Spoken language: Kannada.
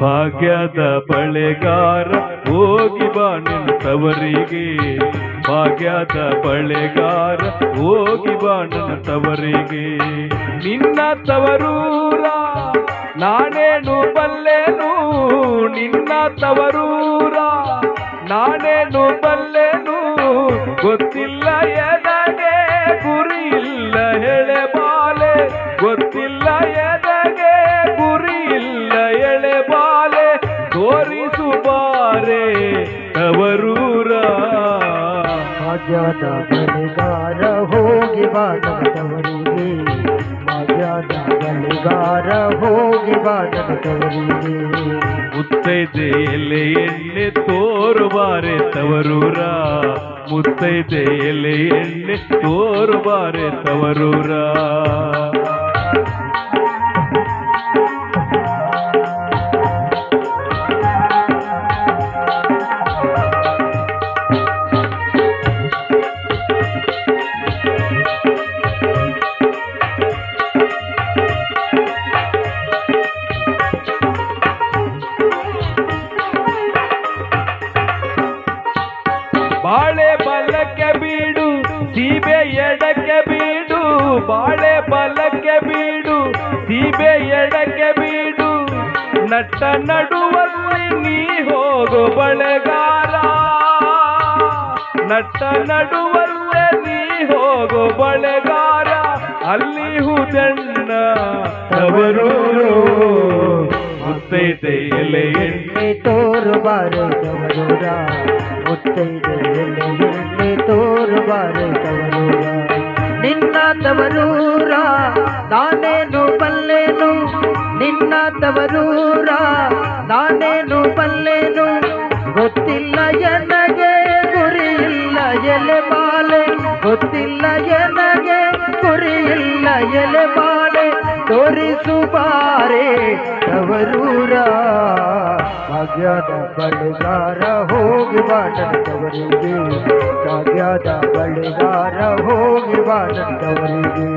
ಭಾಗ್ಯದ ಬಳೆಗಾರ ಹೋಗಿ ಬಾ ತವರಿಗೆ. ಭಾಗ್ಯದ ಬಳೆಗಾರ ಹೋಗಿ ಬಾ ನನ್ನ ತವರಿಗೆ. ನಿನ್ನ ತವರೂರ ನಾನೇನು ಬಲ್ಲೆನು? ನಿನ್ನ ತವರೂರ ನಾನೇನು ಬಲ್ಲೆನು? ಗೊತ್ತಿಲ್ಲ ಎದಗೆ ಗುರಿ ಇಲ್ಲ ಹೇಳೆ ಬಾಲೆ. ಗೊತ್ತಿಲ್ಲ ಎದಗೆ ಗುರಿ ಇಲ್ಲ ತೋರಿಸು ಬಾರೆ ತವರೂರ. ಭಾಗ್ಯದ ಬಳಿಗಾರ ಹೋಗಿ ಬಾದವರಿಗೆ ಭಾಗ್ಯದ ಬಳಿಗಾರ ಹೋಗಿ ಬಾದ ತವರಿಗೆ. ಮುತ್ತೈದೆಯಲ್ಲಿ ಎಣ್ಣೆ ತೋರುವಾರೆ ತವರೂರ. ಮುತ್ತೈದೆಯಲ್ಲಿ ಎಣ್ಣೆ ತೋರುವಾರೆ ತವರೂರ. ಸೀಬೆ ಎಡಕ್ಕೆ ಬೀಡು, ನಟ್ಟ ನಡುವಲ್ಲಿ ನೀ ಹೋಗು ಬಳೆಗಾಲ ನಟ್ಟ ನಡುವಲ್ಲೇ ನೀ ಹೋಗು ಬಳೆಗಾರ. ಅಲ್ಲಿ ಹುದಣ್ಣ ತವರೂರು ಮುತ್ತೈತೆ ಎಲೆ ಎಣ್ಣೆ ಎಣ್ಣೆ ತೋರು ಬಾರದವರೂರ ಮುತ್ತೈದೆ ಎಲೆ ಎಣ್ಣೆ ತೋರು ತವರೂರ. ನಿನ್ನ ತವರೂರ ನಾನೇನು ನಿನ್ನ ತವರೂರ ನಾನೇನು ಬಲ್ಲೆನು? ಗೊತ್ತಿಲ್ಲ ಎನಗೆ ಗುರಿ ಇಲ್ಲ ಎಲೆ ಬಾಲೆ. ಗೊತ್ತಿಲ್ಲ ಎನಗೆ ಗುರಿ ಇಲ್ಲ ಎಲೆ ಬಾಲೆ. ತೋರಿಸು ಬಾರೆ ತವರೂರ ಕಾಗ್ಯದ ಬಳಿಗಾರ ಹೋಗಿ ಬಾಟದವರಿಗೆ ಕಾಗ್ಯದ ಬಳಿಗಾರ ಹೋಗಿ ಬಾಟದವರಿಗೆ